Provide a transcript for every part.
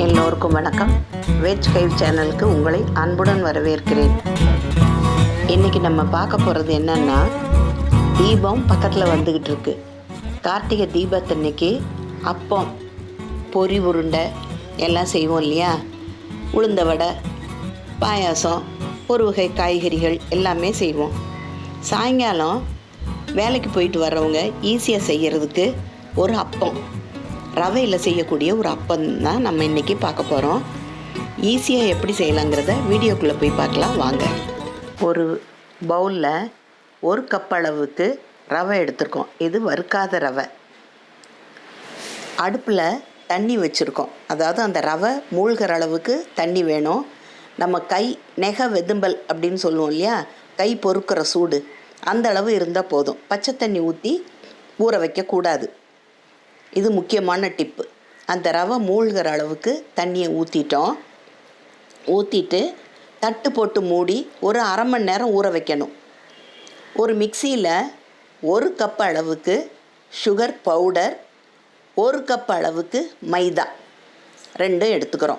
எல்லோருக்கும் வணக்கம். வெஜ் கைவ் சேனலுக்கு உங்களை அன்புடன் வரவேற்கிறேன். இன்றைக்கி நம்ம பார்க்க போகிறது என்னென்னா தீபம் பக்கத்தில் வந்துக்கிட்டு இருக்கு. கார்த்திகை தீபத்தன்னைக்கு அப்பம் பொரி உருண்டை எல்லாம் செய்வோம் இல்லையா? உளுந்த வடை பாயாசம் ஒரு வகை காய்கறிகள் எல்லாமே செய்வோம். சாயங்காலம் வேலைக்கு போயிட்டு வர்றவங்க ஈஸியாக செய்கிறதுக்கு ஒரு அப்பம். ரவையில் செய்யக்கூடிய ஒரு அப்பம் தான் நம்ம இன்றைக்கி பார்க்க போகிறோம் ஈஸியாக எப்படி செய்யலாங்கிறத வீடியோக்குள்ளே போய் பார்க்கலாம். வாங்க. ஒரு பவுலில் ஒரு கப் அளவுக்கு ரவை எடுத்திருக்கோம். இது வறுக்காத ரவை. அடுப்பில் தண்ணி வச்சுருக்கோம். அதாவது அந்த ரவை மூழ்கிற அளவுக்கு தண்ணி வேணும். நம்ம கை நெக வெதும்பல் அப்படின்னு சொல்லுவோம் இல்லையா? கை பொறுக்கிற சூடு. அந்த அளவு இருந்தால் போதும். பச்சை தண்ணி ஊற்றி ஊற வைக்கக்கூடாது இது முக்கியமான டிப்பு அந்த ரவை மூழ்கிற அளவுக்கு தண்ணியை ஊற்றிட்டோம் ஊற்றிட்டு தட்டு போட்டு மூடி ஒரு அரை மணி நேரம் ஊற வைக்கணும். ஒரு மிக்சியில் ஒரு கப் அளவுக்கு சுகர் பவுடர் ஒரு கப் அளவுக்கு மைதா. ரெண்டும் எடுத்துக்கிறோம்.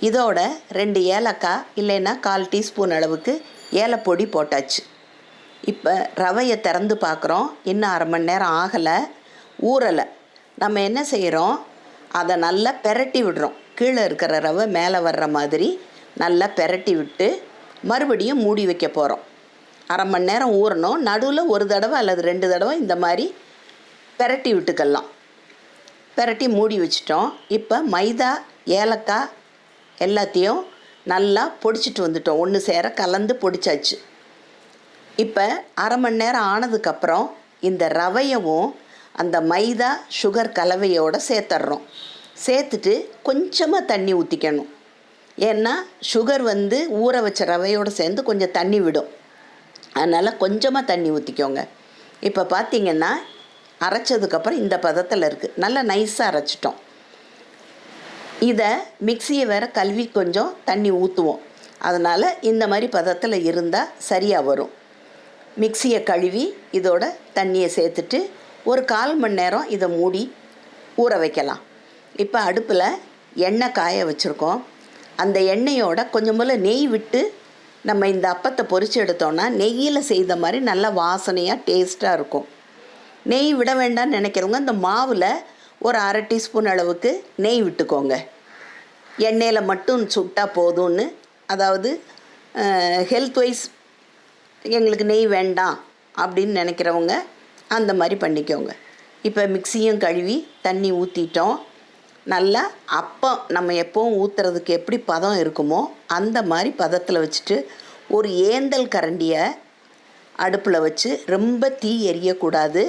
இதோட ரெண்டு ஏலக்காய் இல்லைன்னா கால் டீஸ்பூன் அளவுக்கு ஏலப்பொடி போட்டாச்சு. இப்போ ரவையை திறந்து பார்க்குறோம் இன்னும் அரை மணி நேரம் ஆகலை. ஊறலை. நம்ம என்ன செய்கிறோம் அதை நல்லா பெரட்டி விடுறோம். கீழே இருக்கிற ரவை மேலே வர்ற மாதிரி நல்லா பெரட்டி விட்டு மறுபடியும் மூடி வைக்க போகிறோம் அரை மணி நேரம் ஊறணும். நடுவில் ஒரு தடவை அல்லது ரெண்டு தடவை இந்த மாதிரி பெரட்டி விட்டுக்கலாம். பெரட்டி மூடி வச்சிட்டோம். இப்போ மைதா ஏலக்காய் எல்லாத்தையும் நல்லா பொடிச்சிட்டு வந்துட்டோம். ஒன்று சேர கலந்து பொடிச்சாச்சு. இப்போ அரை மணி நேரம் ஆனதுக்கப்புறம் இந்த ரவையவும் அந்த மைதா சுகர் கலவையோடு சேர்த்துட்றோம் சேர்த்துட்டு கொஞ்சமாக தண்ணி ஊற்றிக்கணும் ஏன்னா சுகர் வந்து ஊற வச்ச ரவையோடு சேர்ந்து கொஞ்சம் தண்ணி விடும். அதனால் கொஞ்சமாக தண்ணி ஊற்றிக்கோங்க இப்போ பார்த்திங்கன்னா அரைச்சதுக்கப்புறம் இந்த பதத்தில் இருக்குது நல்லா நைஸாக அரைச்சிட்டோம். இதை மிக்சியை வேறு கல்வி கொஞ்சம் தண்ணி ஊற்றுவோம் அதனால் இந்த மாதிரி பதத்தில் இருந்தால் சரியாக வரும். மிக்சியை கழுவி இதோட தண்ணியை சேர்த்துட்டு ஒரு கால் மணி நேரம் இதை மூடி ஊற வைக்கலாம். இப்போ அடுப்பில் எண்ணெய் காய வச்சுருக்கோம். அந்த எண்ணெயோட கொஞ்சம் போல் நெய் விட்டு நம்ம இந்த அப்பத்தை பொறிச்சு எடுத்தோன்னா நெய்யில் செய்த மாதிரி நல்லா வாசனையாக டேஸ்ட்டாக இருக்கும். நெய் விட வேண்டாம்னு நினைக்கிறவங்க இந்த மாவில் ஒரு அரை டீஸ்பூன் அளவுக்கு நெய் விட்டுக்கோங்க. எண்ணெயில் மட்டும் சுட்டால் போதும்னு. அதாவது ஹெல்த் வைஸ் எங்களுக்கு நெய் வேண்டாம் அப்படின்னு நினைக்கிறவங்க அந்த மாதிரி பண்ணிக்கோங்க. இப்போ மிக்சியும் கழுவி தண்ணி ஊற்றிட்டோம் நல்லா அப்பம் நம்ம எப்போவும் ஊற்றுறதுக்கு எப்படி பதம் இருக்குமோ அந்த மாதிரி பதத்தில் வச்சுட்டு ஒரு ஏந்தல் கரண்டியை அடுப்பில் வச்சு ரொம்ப தீ எரியக்கூடாது.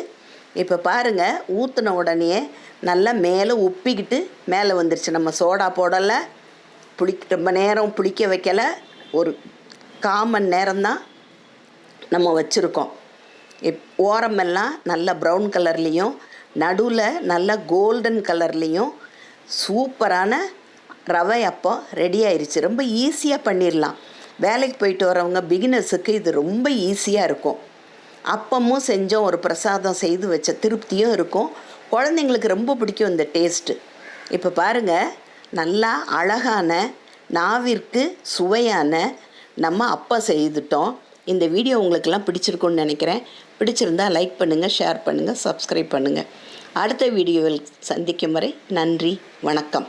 இப்போ பாருங்கள் ஊற்றின உடனே நல்லா மேலே உப்பிக்கிட்டு மேலே வந்துருச்சு. நம்ம சோடா போடலை புளி ரொம்ப நேரம் புளிக்க வைக்கலை. ஒரு காமன் நேரம்தான் நம்ம வச்சுருக்கோம். இப் ஓரமெல்லாம் நல்ல ப்ரௌன் கலர்லேயும் நடுவில் நல்ல கோல்டன் கலர்லேயும் சூப்பரான ரவை அப்போ ரெடி ஆயிடுச்சு ரொம்ப ஈஸியாக பண்ணிடலாம் வேலைக்கு போயிட்டு வரவங்க பிகினர்ஸுக்கு இது ரொம்ப ஈஸியாக இருக்கும். அப்பமும் செஞ்சோம் ஒரு பிரசாதம் செய்து வச்ச திருப்தியும் இருக்கும். குழந்தைங்களுக்கு ரொம்ப பிடிக்கும் இந்த டேஸ்ட்டு இப்போ பாருங்கள் நல்லா அழகான நாவிற்கு சுவையான நம்ம அப்பா செய்துட்டோம். இந்த வீடியோ உங்களுக்கெல்லாம் பிடிச்சிருக்குன்னு நினைக்கிறேன். பிடிச்சிருந்தா லைக் பண்ணுங்கள் ஷேர் பண்ணுங்கள் சப்ஸ்கிரைப் பண்ணுங்கள் அடுத்த வீடியோவில் சந்திக்கும் வரை நன்றி வணக்கம்.